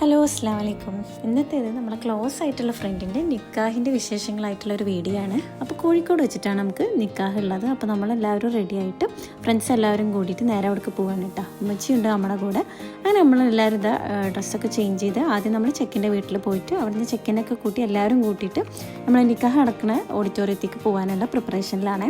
Hello അസ്സാം വലൈക്കും ഇന്നത്തേത് നമ്മളെ ക്ലോസ് ആയിട്ടുള്ള ഫ്രണ്ടിന്റെ നിക്കാഹിന്റെ വിശേഷങ്ങളായിട്ടുള്ള ഒരു വീഡിയോ ആണ്. അപ്പോൾ കോഴിക്കോട് വെച്ചിട്ടാണ് നമുക്ക് നിക്കാഹ് ഉള്ളത്. അപ്പോൾ നമ്മളെല്ലാവരും റെഡി ആയിട്ട് ഫ്രണ്ട്സ് എല്ലാവരും കൂടിയിട്ട് നേരെ അവിടേക്ക് പോവാണ് കേട്ടോ ഉമ്മച്ചിയുണ്ട് നമ്മുടെ കൂടെ. അങ്ങനെ നമ്മളെല്ലാവരും ഇതാ ഡ്രസ്സൊക്കെ ചേഞ്ച് ചെയ്ത് ആദ്യം നമ്മൾ ചെക്കിന്റെ വീട്ടിൽ പോയിട്ട് അവിടുന്ന് ചെക്കിനൊക്കെ കൂട്ടി എല്ലാവരും കൂട്ടിയിട്ട് നമ്മൾ നിക്കാഹ് നടക്കുന്ന ഓഡിറ്റോറിയത്തേക്ക് പോകാനുള്ള പ്രിപ്പറേഷനിലാണ്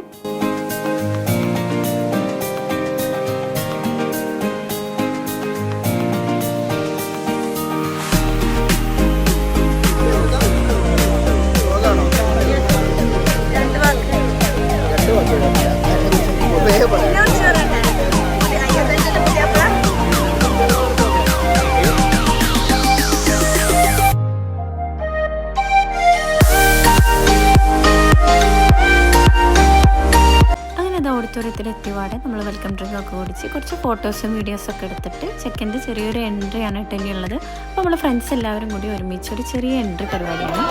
എത്തിയപാടെ നമ്മൾ വെൽക്കം ഡ്രിങ്ക് ഒക്കെ കുടിച്ച് കുറച്ച് ഫോട്ടോസും വീഡിയോസും ഒക്കെ എടുത്തിട്ട് ചെക്കന്റെ ചെറിയൊരു എൻട്രി ആണ് കേട്ടോ ഇനിയുള്ളത് അപ്പോൾ നമ്മൾ ഫ്രണ്ട്സ് എല്ലാവരും കൂടി ഒരുമിച്ച് ഒരു ചെറിയ എൻട്രി പരിപാടിയാണ്.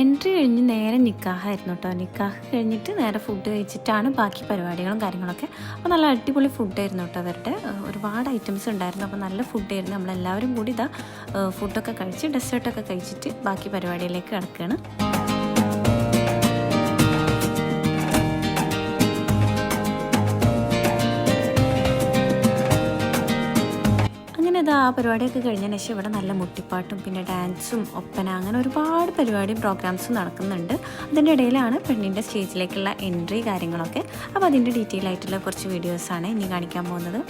എൻട്രി കഴിഞ്ഞ് നേരെ നിക്കാഹായിരുന്നു കേട്ടോ നിക്കാഹ് കഴിഞ്ഞിട്ട് നേരെ ഫുഡ് കഴിച്ചിട്ടാണ് ബാക്കി പരിപാടികളും കാര്യങ്ങളൊക്കെ. അപ്പോൾ നല്ല അടിപൊളി ഫുഡായിരുന്നു കേട്ടോ അവരുടെ. ഒരുപാട് ഐറ്റംസ് ഉണ്ടായിരുന്നു. അപ്പോൾ നല്ല ഫുഡായിരുന്നു നമ്മളെല്ലാവരും കൂടി ഇതാ ഫുഡൊക്കെ കഴിച്ച് ഡെസേർട്ടൊക്കെ കഴിച്ചിട്ട് ബാക്കി പരിപാടിയിലേക്ക് കിടക്കുകയാണ് പരിപാടിയൊക്കെ കഴിഞ്ഞ ശേഷം ഇവിടെ നല്ല മുട്ടിപ്പാട്ടും പിന്നെ ഡാൻസും ഒപ്പന അങ്ങനെ ഒരുപാട് പരിപാടിയും പ്രോഗ്രാംസും നടക്കുന്നുണ്ട്. അതിന്റെ ഇടയിലാണ് പെണ്ണിന്റെ സ്റ്റേജിലേക്കുള്ള എൻട്രി കാര്യങ്ങളൊക്കെ. അപ്പോൾ അതിന്റെ ഡീറ്റെയിൽ ആയിട്ടുള്ള കുറച്ച് വീഡിയോസാണ് ഇനി കാണിക്കാൻ പോകുന്നത്.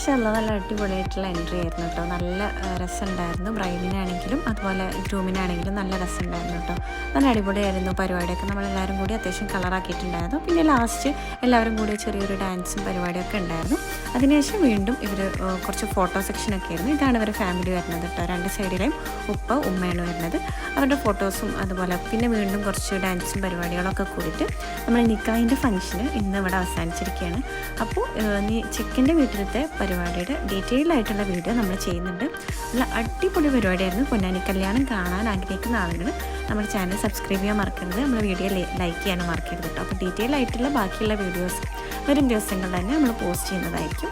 മാഷല്ല നല്ല അടിപൊളിയായിട്ടുള്ള എൻട്രി ആയിരുന്നു കേട്ടോ നല്ല രസമുണ്ടായിരുന്നു. ബ്രൈഡിനാണെങ്കിലും അതുപോലെ ഗ്രൂമിനാണെങ്കിലും നല്ല രസമുണ്ടായിരുന്നു കേട്ടോ നല്ല അടിപൊളിയായിരുന്നു പരിപാടിയൊക്കെ. നമ്മളെല്ലാവരും കൂടി അത്യാവശ്യം കളറാക്കിയിട്ടുണ്ടായിരുന്നു. പിന്നെ ലാസ്റ്റ് എല്ലാവരും കൂടി ചെറിയൊരു ഡാൻസും പരിപാടിയൊക്കെ ഉണ്ടായിരുന്നു. അതിനുശേഷം വീണ്ടും ഇവർ കുറച്ച് ഫോട്ടോ സെക്ഷനൊക്കെ ആയിരുന്നു. ഇതാണ് ഇവരുടെ ഫാമിലി വരുന്നത് കേട്ടോ രണ്ട് സൈഡിലെയും ഉപ്പ ഉമ്മയാണ് വരുന്നത്. അവരുടെ ഫോട്ടോസും അതുപോലെ പിന്നെ വീണ്ടും കുറച്ച് ഡാൻസും പരിപാടികളൊക്കെ കൂടിയിട്ട് നമ്മൾ നിക്കാഹിന്റെ ഫംഗ്ഷന് ഇന്ന് ഇവിടെ അവസാനിച്ചിരിക്കുകയാണ്. അപ്പോൾ നീ ചെക്കിന്റെ വീട്ടിലത്തെ പരിപാടിയുടെ ഡീറ്റെയിൽ ആയിട്ടുള്ള വീഡിയോ നമ്മൾ ചെയ്യുന്നുണ്ട്. നല്ല അടിപൊളി പരിപാടിയായിരുന്നു. പൊന്നാനി കല്യാണം കാണാൻ ആഗ്രഹിക്കുന്ന ആളുകൾ നമ്മുടെ ചാനൽ സബ്സ്ക്രൈബ് ചെയ്യാൻ മറക്കരുത്. നമ്മൾ വീഡിയോ ലൈക്ക് ചെയ്യാനും മറക്കരുത് കേട്ടോ. അപ്പോൾ ഡീറ്റെയിൽ ആയിട്ടുള്ള ബാക്കിയുള്ള വീഡിയോസ് വരും ദിവസങ്ങളിൽ തന്നെ നമ്മൾ പോസ്റ്റ് ചെയ്യുന്നതായിരിക്കും.